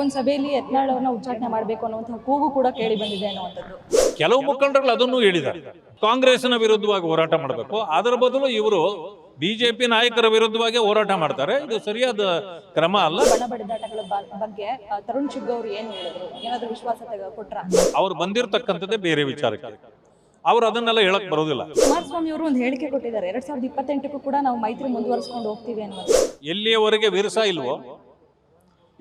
ಒಂದು ಸಭೆಯಲ್ಲಿ ಯತ್ನಾಳ್ ಅವ್ರನ್ನ ಉಚ್ಚಾಟನೆ ಮಾಡಬೇಕು ಅನ್ನುವಂತಹ ಕೂಗು ಕೂಡ ಕೇಳಿ ಬಂದಿದೆ ಅನ್ನುವಂಥದ್ದು. ಕೆಲವು ಮುಖಂಡರುಗಳು ಅದನ್ನು ಹೇಳಿದ್ದಾರೆ. ಕಾಂಗ್ರೆಸ್ನ ವಿರುದ್ಧವಾಗಿ ಹೋರಾಟ ಮಾಡಬೇಕು. ಅದರ ಬದಲು ಇವರು ಬಿಜೆಪಿ ನಾಯಕರ ವಿರುದ್ಧವಾಗಿ ಹೋರಾಟ ಮಾಡ್ತಾರೆ. ಇದು ಸರಿಯಾದ ಕ್ರಮ ಅಲ್ಲ. ಬಣ ಬಡಿದಾಟಗಳ ಬಗ್ಗೆ ತರುಣ್ ಚುಗ್ ಅವರು ಏನು ಹೇಳಿದ್ರು? ಏನಾದರೂ ವಿಶ್ವಾಸ ಕೊಟ್ರ? ಅವ್ರು ಬಂದಿರತಕ್ಕಂಥದ್ದೇ ಬೇರೆ ವಿಚಾರಕ್ಕೆ ಅವ್ರು ಅದನ್ನೆಲ್ಲ ಹೇಳಕ್ ಬರೋದಿಲ್ಲ ಕುಮಾರಸ್ವಾಮಿ ಅವರು ಒಂದು ಹೇಳಿಕೆ ಕೊಟ್ಟಿದ್ದಾರೆ. ಎರಡ್ ಸಾವಿರದ ಇಪ್ಪತ್ತೆಂಟಕ್ಕೂ ಕೂಡ ನಾವು ಮೈತ್ರಿ ಮುಂದುವರಿಸ್ಕೊಂಡು ಹೋಗ್ತೀವಿ ಅನ್ನೋದು ಎಲ್ಲಿಯವರೆಗೆ ವಿರಸ ಇಲ್ವೋ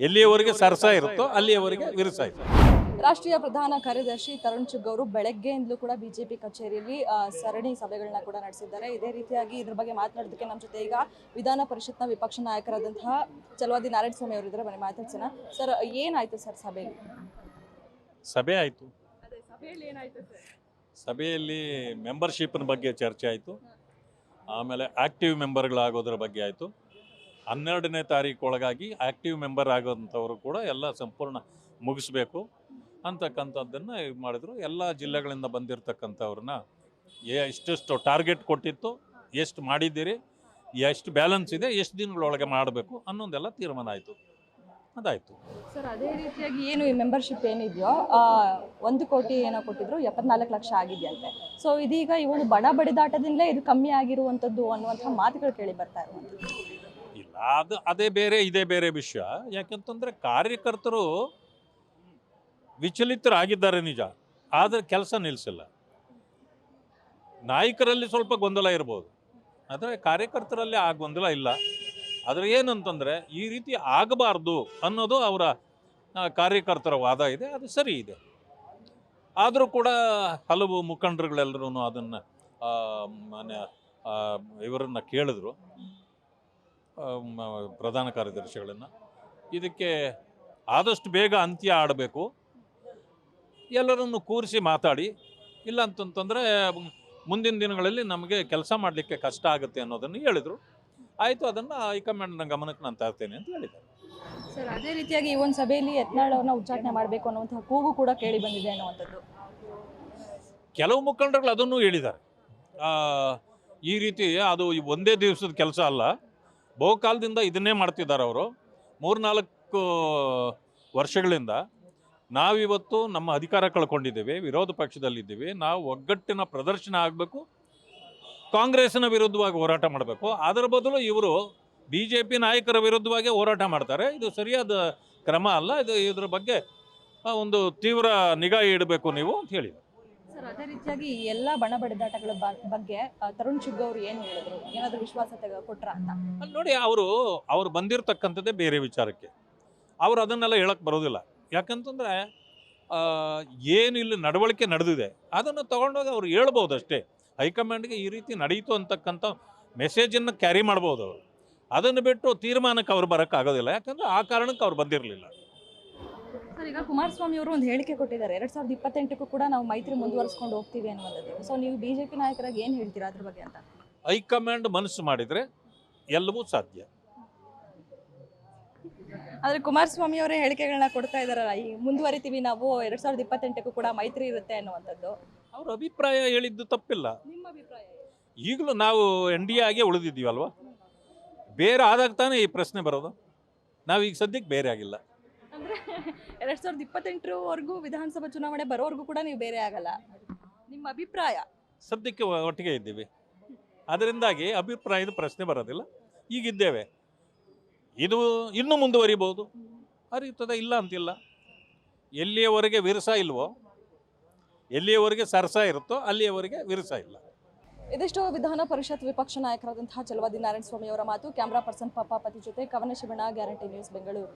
ಎಲ್ಲಿಯವರೆಗೆ ಸರಸ ಇರುತ್ತೋ ಅಲ್ಲಿಯವರೆಗೆ ವಿರಸ ಇರುತ್ತೆ ರಾಷ್ಟ್ರೀಯ ಪ್ರಧಾನ ಕಾರ್ಯದರ್ಶಿ ತರುಣ್ ಚುಗ್ ಅವರು ಬೆಳಗ್ಗೆಯಿಂದಲೂ ಕೂಡ ಬಿಜೆಪಿ ಕಚೇರಿಯಲ್ಲಿ ಸರಣಿ ಸಭೆಗಳನ್ನ ಕೂಡ ನಡೆಸಿದ್ದಾರೆ. ಇದೇ ರೀತಿಯಾಗಿ ಇದ್ರ ಬಗ್ಗೆ ಮಾತನಾಡೋದಕ್ಕೆ ನಮ್ಮ ಜೊತೆ ಈಗ ವಿಧಾನ ಪರಿಷತ್ನ ವಿಪಕ್ಷ ನಾಯಕರಾದಂತಹ ಚಲವಾದಿ ನಾರಾಯಣಸ್ವಾಮಿ ಅವರಿದ್ದಾರೆ ಬನ್ನಿ ಮಾತಾಡ್ಸೋಣ. ಸರ್ ಏನಾಯ್ತು ಸರ್ ಸಭೆಯಲ್ಲಿ? ಸಭೆ ಆಯಿತು. ಅದೇ ಸಭೆಯಲ್ಲಿ ಏನಾಯ್ತು ಸರ್? ಸಭೆಯಲ್ಲಿ ಮೆಂಬರ್ಶಿಪ್ನ ಬಗ್ಗೆ ಚರ್ಚೆ ಆಯಿತು. ಆಮೇಲೆ ಆಕ್ಟಿವ್ ಮೆಂಬರ್ಗಳಾಗೋದ್ರ ಬಗ್ಗೆ ಆಯಿತು. ಹನ್ನೆರಡನೇ ತಾರೀಕು ಒಳಗಾಗಿ ಆಕ್ಟಿವ್ ಮೆಂಬರ್ ಆಗೋಂಥವ್ರು ಕೂಡ ಎಲ್ಲ ಸಂಪೂರ್ಣ ಮುಗಿಸ್ಬೇಕು ಅಂತಕ್ಕಂಥದ್ದನ್ನು ಇದು ಮಾಡಿದ್ರು. ಎಲ್ಲ ಜಿಲ್ಲೆಗಳಿಂದ ಬಂದಿರತಕ್ಕಂಥವ್ರನ್ನ ಎಷ್ಟೆಷ್ಟು ಟಾರ್ಗೆಟ್ ಕೊಟ್ಟಿತ್ತು, ಎಷ್ಟು ಮಾಡಿದ್ದೀರಿ, ಎಷ್ಟು ಬ್ಯಾಲೆನ್ಸ್ ಇದೆ, ಎಷ್ಟು ದಿನಗಳೊಳಗೆ ಮಾಡಬೇಕು ಅನ್ನೋದೆಲ್ಲ ತೀರ್ಮಾನ ಆಯಿತು. ಅದಾಯಿತು. ಸರ್, ಅದೇ ರೀತಿಯಾಗಿ ಏನು ಈ ಮೆಂಬರ್ಶಿಪ್ ಏನಿದೆಯೋ ಒಂದು ಕೋಟಿ ಏನೋ ಕೊಟ್ಟಿದ್ರು, ಎಪ್ಪತ್ನಾಲ್ಕು ಲಕ್ಷ ಆಗಿದೆಯಂತೆ. ಸೊ ಇದೀಗ ಈ ಒಂದು ಬಡ ಬಡಿದಾಟದಿಂದಲೇ ಇದು ಕಮ್ಮಿ ಆಗಿರುವಂಥದ್ದು ಅನ್ನುವಂಥ ಮಾತುಗಳು ಕೇಳಿ ಬರ್ತಾ ಇರುವಂಥದ್ದು. ಅದು, ಅದೇ ಬೇರೆ, ಇದೇ ಬೇರೆ ವಿಷಯ. ಯಾಕಂತಂದ್ರೆ ಕಾರ್ಯಕರ್ತರು ವಿಚಲಿತರಾಗಿದ್ದಾರೆ ನಿಜ. ಆದರೆ ಕೆಲಸ ನಿಲ್ಲಿಸಿಲ್ಲ ನಾಯಕರಲ್ಲಿ ಸ್ವಲ್ಪ ಗೊಂದಲ ಇರ್ಬೋದು. ಆದರೆ ಕಾರ್ಯಕರ್ತರಲ್ಲಿ ಆ ಗೊಂದಲ ಇಲ್ಲ. ಆದರೆ ಏನಂತಂದರೆ ಈ ರೀತಿ ಆಗಬಾರ್ದು ಅನ್ನೋದು ಅವರ ಕಾರ್ಯಕರ್ತರ ವಾದ ಇದೆ. ಅದು ಸರಿ ಇದೆ. ಆದರೂ ಕೂಡ ಹಲವು ಮುಖಂಡರುಗಳೆಲ್ಲರೂ ಅದನ್ನು ಇವರನ್ನು ಕೇಳಿದ್ರು. ಪ್ರಧಾನ ಕಾರ್ಯದರ್ಶಿಗಳನ್ನು. ಇದಕ್ಕೆ ಆದಷ್ಟು ಬೇಗ ಅಂತ್ಯ ಆಡಬೇಕು. ಎಲ್ಲರನ್ನು ಕೂರಿಸಿ ಮಾತಾಡಿ. ಇಲ್ಲ ಅಂತಂತಂದರೆ ಮುಂದಿನ ದಿನಗಳಲ್ಲಿ ನಮಗೆ ಕೆಲಸ ಮಾಡಲಿಕ್ಕೆ ಕಷ್ಟ ಆಗುತ್ತೆ ಅನ್ನೋದನ್ನು ಹೇಳಿದರು. ಆಯಿತು ಅದನ್ನು ಹೈಕಮಾಂಡ್ನ ಗಮನಕ್ಕೆ ನಾನು ತರ್ತೇನೆ ಅಂತ ಹೇಳಿದ್ದಾರೆ. ಸರ್ ಅದೇ ರೀತಿಯಾಗಿ ಈ ಒಂದು ಸಭೆಯಲ್ಲಿ ಯತ್ನಾಳ್ ಅವ್ರನ್ನ ಉಚ್ಚಾಟನೆ ಮಾಡಬೇಕು ಅನ್ನುವಂತಹ ಕೂಗು ಕೂಡ ಕೇಳಿ ಬಂದಿದೆ ಅನ್ನುವಂಥದ್ದು. ಕೆಲವು ಮುಖಂಡರುಗಳು ಅದನ್ನು ಹೇಳಿದ್ದಾರೆ. ಈ ರೀತಿ ಅದು ಒಂದೇ ದಿವಸದ ಕೆಲಸ ಅಲ್ಲ. ಬಹುಕಾಲದಿಂದ ಇದನ್ನೇ ಮಾಡ್ತಿದ್ದಾರೆ ಅವರು. ಮೂರ್ನಾಲ್ಕು ವರ್ಷಗಳಿಂದ ನಾವಿವತ್ತು ನಮ್ಮ ಅಧಿಕಾರ ಕಳ್ಕೊಂಡಿದ್ದೇವೆ, ವಿರೋಧ ಪಕ್ಷದಲ್ಲಿದ್ದೀವಿ. ನಾವು ಒಗ್ಗಟ್ಟಿನ ಪ್ರದರ್ಶನ ಆಗಬೇಕು ಕಾಂಗ್ರೆಸ್ನ ವಿರುದ್ಧವಾಗಿ ಹೋರಾಟ ಮಾಡಬೇಕು. ಅದರ ಬದಲು ಇವರು ಬಿ ಜೆ ಪಿ ನಾಯಕರ ವಿರುದ್ಧವಾಗಿ ಹೋರಾಟ ಮಾಡ್ತಾರೆ. ಇದು ಸರಿಯಾದ ಕ್ರಮ ಅಲ್ಲ. ಇದು ಇದ್ರ ಬಗ್ಗೆ ಒಂದು ತೀವ್ರ ನಿಗಾ ಇಡಬೇಕು ನೀವು ಅಂತ ಹೇಳಿ ಸರ್, ಅದೇ ರೀತಿಯಾಗಿ ಈ ಎಲ್ಲ ಬಣ ಬಡಿದಾಟಗಳ ಬಗ್ಗೆ ತರುಣ್ ಚುಗ್ ಅವರು ಏನು ಹೇಳಿದ್ರು? ಏನಾದ್ರು ವಿಶ್ವಾಸ ತೆಗ- ಅಂತ? ನೋಡಿ, ಅವರು, ಅವ್ರು ಬಂದಿರತಕ್ಕಂಥದ್ದೇ ಬೇರೆ ವಿಚಾರಕ್ಕೆ. ಅವ್ರು ಅದನ್ನೆಲ್ಲ ಹೇಳಕ್ಕೆ ಬರೋದಿಲ್ಲ. ಯಾಕಂತಂದ್ರೆ ಏನು ಇಲ್ಲಿ ನಡವಳಿಕೆ ನಡೆದಿದೆ, ಅದನ್ನು ತಗೊಂಡೋಗಿ ಅವ್ರು ಹೇಳ್ಬೋದು ಅಷ್ಟೇ. ಹೈಕಮಾಂಡ್ಗೆ ಈ ರೀತಿ ನಡೆಯಿತು ಅಂತಕ್ಕಂಥ ಮೆಸೇಜನ್ನು ಕ್ಯಾರಿ ಮಾಡ್ಬೋದು ಅವರು. ಅದನ್ನು ಬಿಟ್ಟು ತೀರ್ಮಾನಕ್ಕೆ ಅವ್ರು ಬರೋಕ್ಕಾಗೋದಿಲ್ಲ. ಯಾಕಂದರೆ ಆ ಕಾರಣಕ್ಕೆ ಅವ್ರು ಬಂದಿರಲಿಲ್ಲ. ಸರ್ ಈಗ ಕುಮಾರಸ್ವಾಮಿ ಅವರು ಒಂದು ಹೇಳಿಕೆ ಕೊಟ್ಟಿದ್ದಾರೆ. ಎರಡ್ ಸಾವಿರದ ಇಪ್ಪತ್ತೆಂಟಕ್ಕೂ ಕೂಡ ನಾವು ಮೈತ್ರಿ ಮುಂದುವರಿಸ್ಕೊಂಡು ಹೋಗ್ತೀವಿ ಅನ್ನುವಂಥದ್ದು ಸೊ ನೀವು ಬಿಜೆಪಿ ನಾಯಕರಾಗಿ ಏನು ಹೇಳ್ತೀರಾ ಅದ್ರ ಬಗ್ಗೆ ಅಂತ? ಹೈಕಮಾಂಡ್ ಮನಸ್ಸು ಮಾಡಿದರೆ ಎಲ್ಲವೂ ಸಾಧ್ಯ. ಆದರೆ ಕುಮಾರಸ್ವಾಮಿ ಅವರೇ ಹೇಳಿಕೆಗಳನ್ನ ಕೊಡ್ತಾ ಇದಾರಲ್ಲ ಈ ಮುಂದುವರಿತೀವಿ ನಾವು ಎರಡ್ ಸಾವಿರದ ಇಪ್ಪತ್ತೆಂಟಕ್ಕೂ ಕೂಡ ಮೈತ್ರಿ ಇರುತ್ತೆ ಅನ್ನುವಂಥದ್ದು. ಅವ್ರ ಅಭಿಪ್ರಾಯ ಹೇಳಿದ್ದು ತಪ್ಪಿಲ್ಲ. ನಿಮ್ಮ ಅಭಿಪ್ರಾಯ ಈಗಲೂ ನಾವು ಎನ್ ಡಿ ಆಗೇ ಉಳಿದಿದ್ದೀವಲ್ವಾ? ಬೇರೆ ಆದಾಗ ತಾನೇ ಈ ಪ್ರಶ್ನೆ ಬರೋದು. ನಾವೀಗ ಸದ್ಯಕ್ಕೆ ಬೇರೆ ಆಗಿಲ್ಲ. ಎರಡ್ ಸಾವಿರದ ಇಪ್ಪತ್ತೆಂಟರವರೆಗೂ ವಿಧಾನಸಭಾ ಚುನಾವಣೆ ಬರೋವರೆಗೂ ಕೂಡ ನೀವು ಬೇರೆ ಆಗಲ್ಲ. ನಿಮ್ಮ ಅಭಿಪ್ರಾಯ? ಸದ್ಯಕ್ಕೆ ಒಟ್ಟಿಗೆ ಇದ್ದೀವಿ. ಅದರಿಂದಾಗಿ ಅಭಿಪ್ರಾಯದ ಪ್ರಶ್ನೆ ಬರೋದಿಲ್ಲ. ಈಗಿದ್ದೇವೆ ಇದು ಇನ್ನೂ ಮುಂದುವರಿಬೋದು ಅರಿಯುತ್ತದೆ ಇಲ್ಲ ಅಂತಿಲ್ಲ. ಎಲ್ಲಿಯವರೆಗೆ ವಿರಸ ಇಲ್ವೋ ಎಲ್ಲಿಯವರೆಗೆ ಸರಸ ಇರುತ್ತೋ ಅಲ್ಲಿಯವರೆಗೆ ವಿರಸ ಇಲ್ಲ. ಇದಿಷ್ಟು ವಿಧಾನ ಪರಿಷತ್ ವಿಪಕ್ಷ ನಾಯಕರಾದಂತಹ ಚಲವಾದಿ ನಾರಾಯಣ ಸ್ವಾಮಿ ಅವರ ಮಾತು. ಕ್ಯಾಮರಾ ಪರ್ಸನ್ ಪಾಪಾಪತಿ ಜೊತೆ ಕವನ Shivanna guarantee news Bengaluru.